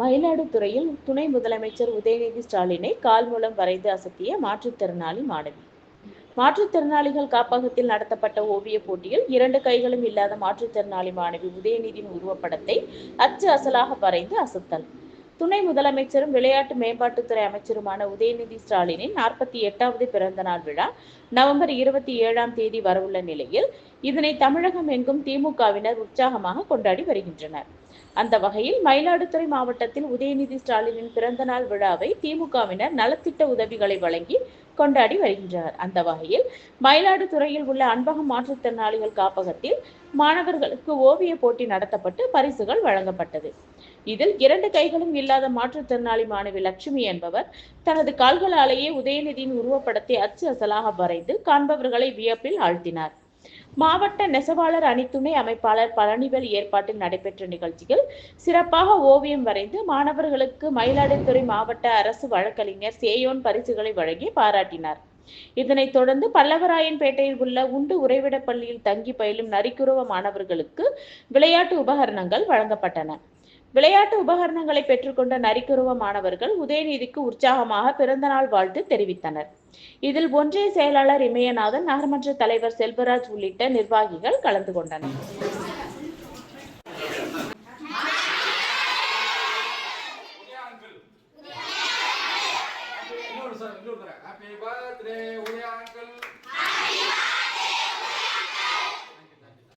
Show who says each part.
Speaker 1: மயிலாடுதுறையில் துணை முதலமைச்சர் உதயநிதி ஸ்டாலினை கால் மூலம் வரைந்து அசத்திய மாற்றுத்திறனாளி மாணவி. மாற்றுத்திறனாளிகள் காப்பகத்தில் நடத்தப்பட்ட ஓவியப் போட்டியில் இரண்டு கைகளும் இல்லாத மாற்றுத்திறனாளி மாணவி உதயநிதியின் உருவப்படத்தை அச்சு அசலாக வரைந்து அசத்தல். துணை முதலமைச்சரும் விளையாட்டு மேம்பாட்டுத்துறை அமைச்சருமான உதயநிதி ஸ்டாலினின் நாற்பத்தி எட்டாவது பிறந்த நாள் விழா நவம்பர் இருபத்தி ஏழாம் தேதி வரவுள்ள நிலையில் இதனை தமிழகம் எங்கும் திமுகவினர் உற்சாகமாக கொண்டாடி வருகின்றனர். அந்த வகையில் மயிலாடுதுறை மாவட்டத்தில் உதயநிதி ஸ்டாலினின் பிறந்த நாள் விழாவை திமுகவினர் நலத்திட்ட உதவிகளை வழங்கி கொண்டாடி வருகின்றனர். அந்த வகையில் மயிலாடுதுறையில் உள்ள அன்பகம் மாற்றுத்திறனாளிகள் காப்பகத்தில் மாணவர்களுக்கு ஓவிய போட்டி நடத்தப்பட்டு பரிசுகள் வழங்கப்பட்டது. இதில் இரண்டு கைகளும் இல்லாத மாற்றுத்திறனாளி மாணவி லட்சுமி என்பவர் தனது கால்களாலேயே உதயநிதியின் உருவப்படத்தை அச்சு அசலாக வரைந்து காண்பவர்களை வியப்பில் ஆழ்த்தினார். மாவட்ட நெசவாளர் அணித்துணை அமைப்பாளர் பழனிவேல் ஏற்பாட்டில் நடைபெற்ற நிகழ்ச்சியில் சிறப்பாக ஓவியம் வரைந்து மாணவர்களுக்கு மயிலாடுதுறை மாவட்ட அரசு வழக்கறிஞர் சேயோன் பரிசுகளை வழங்கி பாராட்டினார். இதனைத் தொடர்ந்து பல்லவராயன்பேட்டையில் உள்ள உண்டு உறைவிடப் பள்ளியில் தங்கி பயிலும் நரிக்குறவ மாணவர்களுக்கு விளையாட்டு உபகரணங்கள் வழங்கப்பட்டன. விளையாட்டு உபகரணங்களை பெற்றுக்கொண்ட நரிக்குருவ மாணவர்கள் உதயநிதிக்கு உற்சாகமாக பிறந்தநாள் வாழ்த்து தெரிவித்தனர். இதில் ஒன்றிய செயலாளர் இமயநாதன் நகரமன்ற தலைவர் செல்வராஜ் உள்ளிட்ட நிர்வாகிகள் கலந்து கொண்டனர்.
Speaker 2: Happy birthday, இன்னொரு